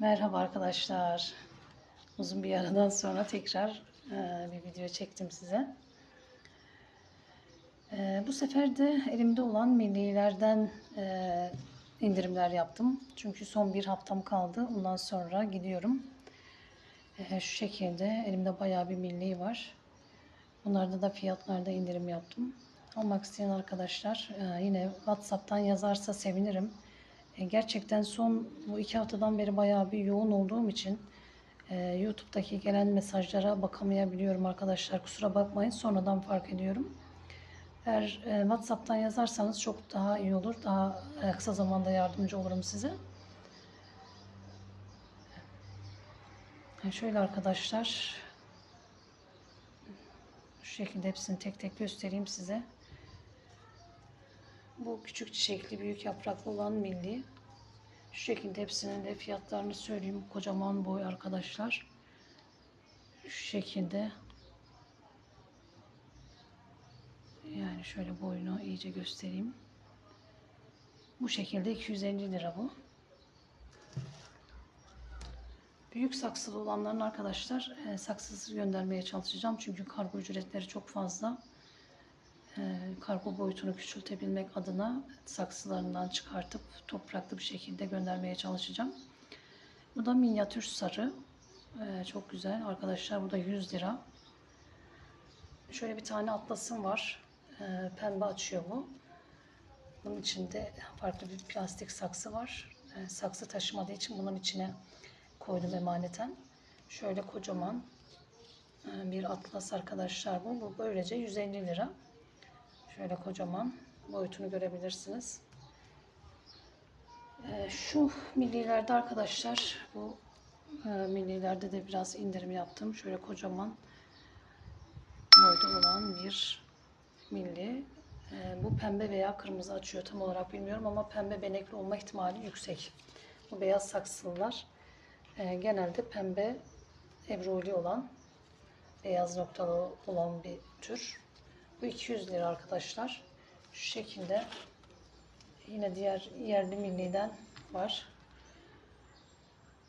Merhaba arkadaşlar. Uzun bir aradan sonra tekrar e, bir video çektim size. E, bu sefer de elimde olan millilerden e, indirimler yaptım. Çünkü son bir haftam kaldı. Ondan sonra gidiyorum. E, şu şekilde elimde bayağı bir milli var. Bunlarda da fiyatlarda indirim yaptım. Almak isteyen arkadaşlar e, yine WhatsApp'tan yazarsa sevinirim. E, Gerçekten son bu iki haftadan beri bayağı bir yoğun olduğum için e, YouTube'daki gelen mesajlara bakamayabiliyorum arkadaşlar. Kusura bakmayın sonradan fark ediyorum. Eğer e, WhatsApp'tan yazarsanız çok daha iyi olur. Daha e, kısa zamanda yardımcı olurum size. E, Şöyle arkadaşlar. Şu şekilde hepsini tek tek göstereyim size. Bu küçük çiçekli büyük yapraklı olan milli. Şu şekilde hepsinin de fiyatlarını söyleyeyim. Kocaman boy arkadaşlar. Şu şekilde. Yani şöyle boyunu iyice göstereyim. Bu şekilde 250 lira bu. Büyük saksılı olanların arkadaşlar e, saksısız göndermeye çalışacağım. Çünkü kargo ücretleri çok fazla. Kargo boyutunu küçültebilmek adına saksılarından çıkartıp topraklı bir şekilde göndermeye çalışacağım. Bu da minyatür sarı. E, çok güzel. Arkadaşlar bu da 100 lira. Şöyle bir tane atlasım var. E, pembe açıyor bu. Bunun içinde farklı bir plastik saksı var. E, saksı taşımadığı için bunun içine koydum emaneten. Şöyle kocaman e, bir atlas arkadaşlar bu. Bu böylece 150 lira. Şöyle kocaman boyutunu görebilirsiniz. E, Şu millilerde arkadaşlar bu e, millilerde de biraz indirim yaptım. Şöyle kocaman boyda olan bir milli. E, Bu pembe veya kırmızı açıyor tam olarak bilmiyorum ama pembe benekli olma ihtimali yüksek. Bu beyaz saksılılar e, genelde pembe ebruli olan beyaz noktalı olan bir tür. Bu 200 lira arkadaşlar. Şu şekilde yine diğer yerli milliden var.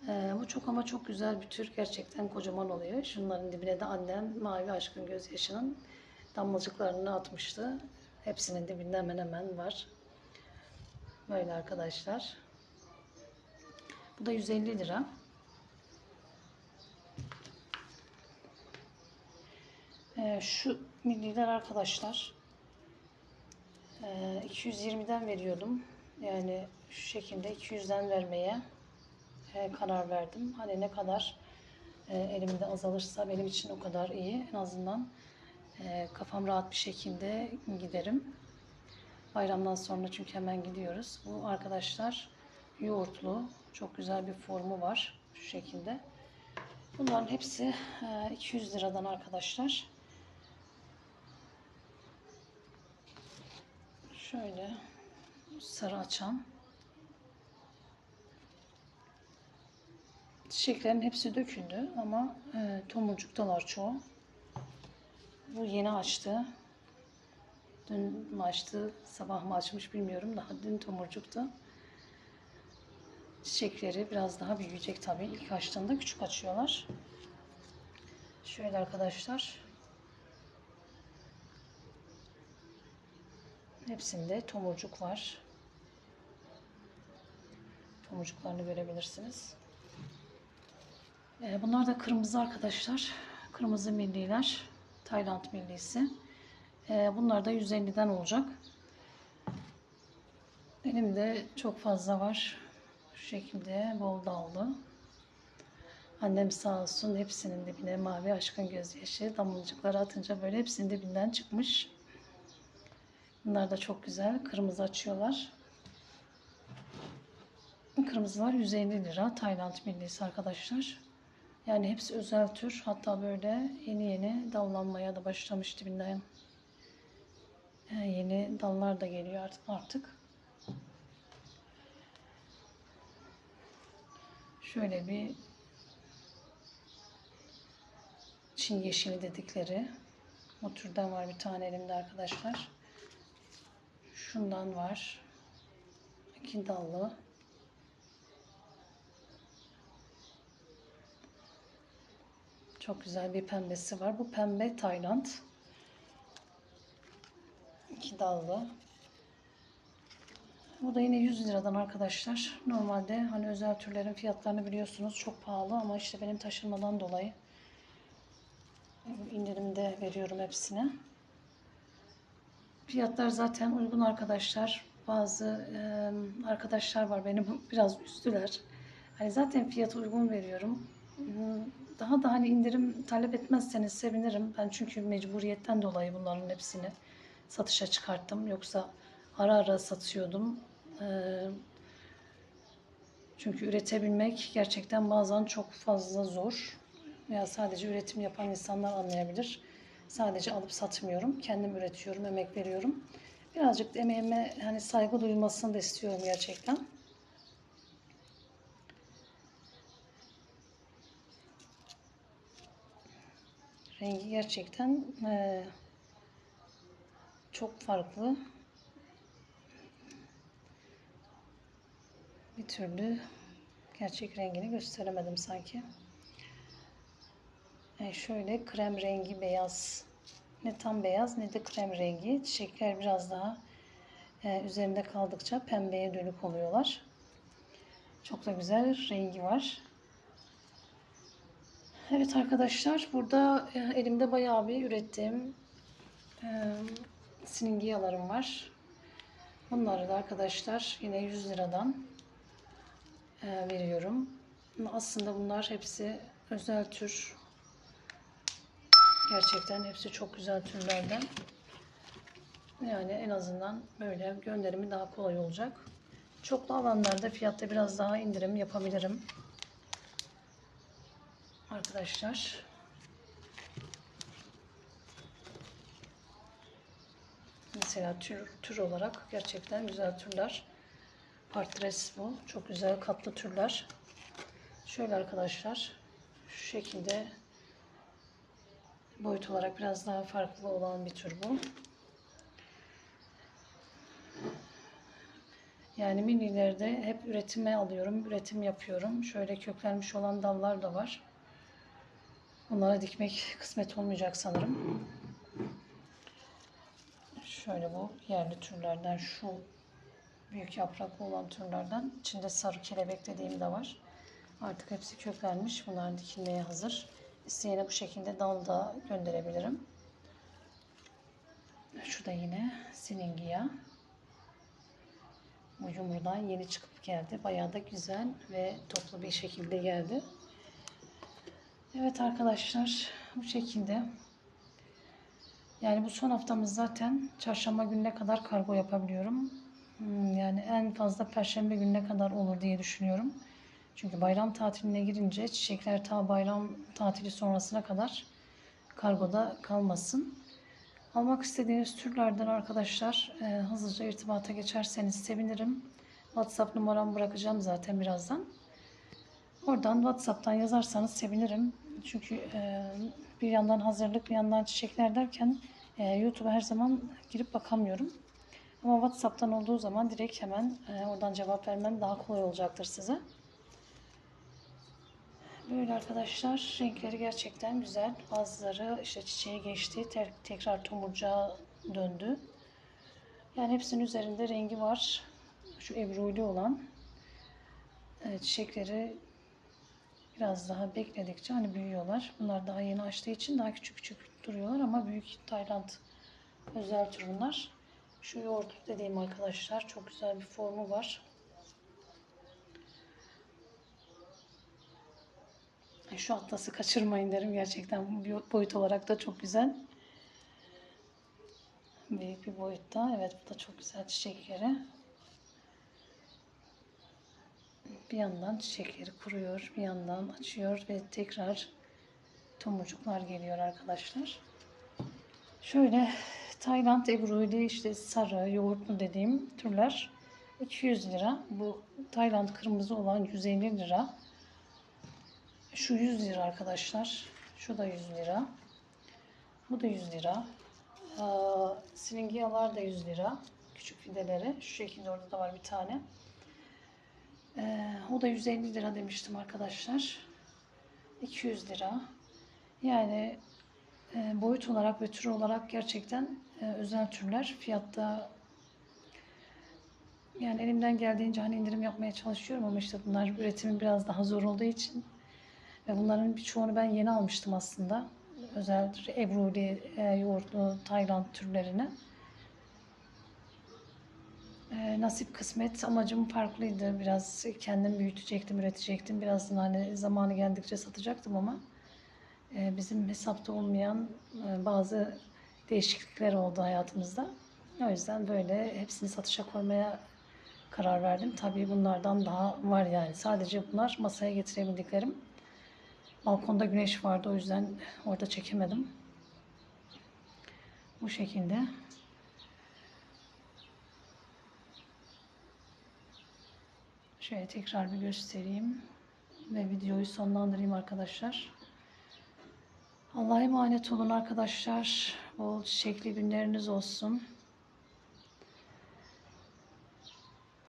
Ee, bu çok ama çok güzel bir tür. Gerçekten kocaman oluyor. Şunların dibine de annem mavi aşkın gözyaşının damlacıklarını atmıştı. Hepsinin dibinde hemen hemen var. Böyle arkadaşlar. Bu da 150 lira. Ee, şu milliler arkadaşlar ee, 220'den veriyordum. Yani şu şekilde 200'den vermeye e, karar verdim. Hani ne kadar e, elimde azalırsa benim için o kadar iyi. En azından e, kafam rahat bir şekilde giderim. Bayramdan sonra çünkü hemen gidiyoruz. Bu arkadaşlar yoğurtlu. Çok güzel bir formu var. Şu şekilde. Bunların hepsi e, 200 liradan arkadaşlar. Şöyle sarı açan. Çiçeklerin hepsi döküldü ama e, tomurcuktalar çoğu. Bu yeni açtı. Dün mü açtı, sabah mı açmış bilmiyorum. Daha dün tomurcuktu. Çiçekleri biraz daha büyüyecek tabii. İlk açtığında küçük açıyorlar. Şöyle arkadaşlar. Hepsinde tomurcuk var. Tomurcuklarını görebilirsiniz. Ee, bunlar da kırmızı arkadaşlar. Kırmızı milliler. Tayland millisi. Ee, bunlar da 150'den olacak. Elimde çok fazla var. Şu şekilde bol dallı. Annem sağ olsun hepsinin dibine mavi aşkın gözyaşı damlacıkları atınca böyle hepsinin dibinden çıkmış. Bunlar da çok güzel. Kırmızı açıyorlar. Kırmızılar 150 lira. Tayland millisi arkadaşlar. Yani hepsi özel tür. Hatta böyle yeni yeni dallanmaya da başlamış dibinden. Ee, yeni dallar da geliyor artık. Şöyle bir Çin yeşili dedikleri o türden var bir tane elimde arkadaşlar. Şundan var. İki dallı. Çok güzel bir pembesi var. Bu pembe Tayland. İki dallı. Bu da yine 100 liradan arkadaşlar. Normalde hani özel türlerin fiyatlarını biliyorsunuz çok pahalı ama işte benim taşınmadan dolayı indirimde veriyorum hepsine. Fiyatlar zaten uygun arkadaşlar. Bazı e, arkadaşlar var beni biraz üstüler. Hani zaten fiyatı uygun veriyorum. Daha da hani indirim talep etmezseniz sevinirim. Ben çünkü mecburiyetten dolayı bunların hepsini satışa çıkarttım. Yoksa ara ara satıyordum. Ee, çünkü üretebilmek gerçekten bazen çok fazla zor. Veya sadece üretim yapan insanlar anlayabilir. Sadece alıp satmıyorum. Kendim üretiyorum, emek veriyorum. Birazcık emeğime hani saygı duyulmasını da istiyorum gerçekten. Rengi gerçekten eee, çok farklı. Bir türlü gerçek rengini gösteremedim sanki. Şöyle krem rengi beyaz. Ne tam beyaz ne de krem rengi. Çiçekler biraz daha e, üzerinde kaldıkça pembeye dönük oluyorlar. Çok da güzel rengi var. Evet arkadaşlar burada e, elimde bayağı bir ürettiğim e, siningiyalarım var. Bunları da arkadaşlar yine 100 liradan e, veriyorum. Aslında bunlar hepsi özel tür. Gerçekten hepsi çok güzel türlerden. Yani en azından böyle gönderimi daha kolay olacak. Çoklu alanlarda fiyatta biraz daha indirim yapabilirim. Arkadaşlar. Mesela tür, tür olarak gerçekten güzel türler. Partres bu. Çok güzel katlı türler. Şöyle arkadaşlar. Şu şekilde boyut olarak biraz daha farklı olan bir tür bu. Yani minilerde hep üretime alıyorum, üretim yapıyorum. Şöyle köklenmiş olan dallar da var. Bunlara dikmek kısmet olmayacak sanırım. Şöyle bu yerli türlerden şu büyük yapraklı olan türlerden. İçinde sarı kelebek dediğim de var. Artık hepsi köklenmiş. Bunlar dikilmeye hazır. İsteyene bu şekilde dal da gönderebilirim. Şu da yine siningiya. Bu yumrudan yeni çıkıp geldi. Bayağı da güzel ve toplu bir şekilde geldi. Evet arkadaşlar bu şekilde. Yani bu son haftamız zaten çarşamba gününe kadar kargo yapabiliyorum. Hmm, Yani en fazla perşembe gününe kadar olur diye düşünüyorum. Çünkü bayram tatiline girince çiçekler ta bayram tatili sonrasına kadar kargoda kalmasın. Almak istediğiniz türlerden arkadaşlar e, hızlıca irtibata geçerseniz sevinirim. WhatsApp numaramı bırakacağım zaten birazdan. Oradan WhatsApp'tan yazarsanız sevinirim. Çünkü e, bir yandan hazırlık bir yandan çiçekler derken e, YouTube'a her zaman girip bakamıyorum. Ama WhatsApp'tan olduğu zaman direkt hemen e, oradan cevap vermem daha kolay olacaktır size. Böyle arkadaşlar renkleri gerçekten güzel. Bazıları işte çiçeğe geçti. te- tekrar tomurcuğa döndü. Yani hepsinin üzerinde rengi var. Şu ebruli olan e, çiçekleri biraz daha bekledikçe hani büyüyorlar. Bunlar daha yeni açtığı için daha küçük küçük duruyorlar ama büyük Tayland özel tür bunlar. Şu yoğurt dediğim arkadaşlar çok güzel bir formu var. Şu atlası kaçırmayın derim gerçekten boyut olarak da çok güzel. Büyük bir boyutta. Evet bu da çok güzel çiçekleri. Bir yandan çiçekleri kuruyor, bir yandan açıyor ve tekrar tomurcuklar geliyor arkadaşlar. Şöyle Tayland ebruli işte sarı, yoğurtlu dediğim türler 200 lira. Bu Tayland kırmızı olan 150 lira. Şu 100 lira arkadaşlar. Şu da 100 lira. Bu da 100 lira. Ee, silingiyalar da 100 lira. Küçük fideleri. Şu şekilde orada da var bir tane. Ee, o da 150 lira demiştim arkadaşlar. 200 lira. Yani e, boyut olarak ve tür olarak gerçekten e, özel türler. Fiyatta yani elimden geldiğince hani indirim yapmaya çalışıyorum ama işte bunlar üretimi biraz daha zor olduğu için ve bunların birçoğunu ben yeni almıştım aslında. Özel ebruli, e, yoğurtlu, Tayland türlerini. E, nasip kısmet amacım farklıydı. Biraz kendim büyütecektim, üretecektim. Biraz hani zamanı geldikçe satacaktım ama e, bizim hesapta olmayan e, bazı değişiklikler oldu hayatımızda. O yüzden böyle hepsini satışa koymaya karar verdim. Tabii bunlardan daha var yani. Sadece bunlar masaya getirebildiklerim. Balkonda güneş vardı o yüzden orada çekemedim. Bu şekilde. Şöyle tekrar bir göstereyim ve videoyu sonlandırayım arkadaşlar. Allah'a emanet olun arkadaşlar. Bol çiçekli günleriniz olsun.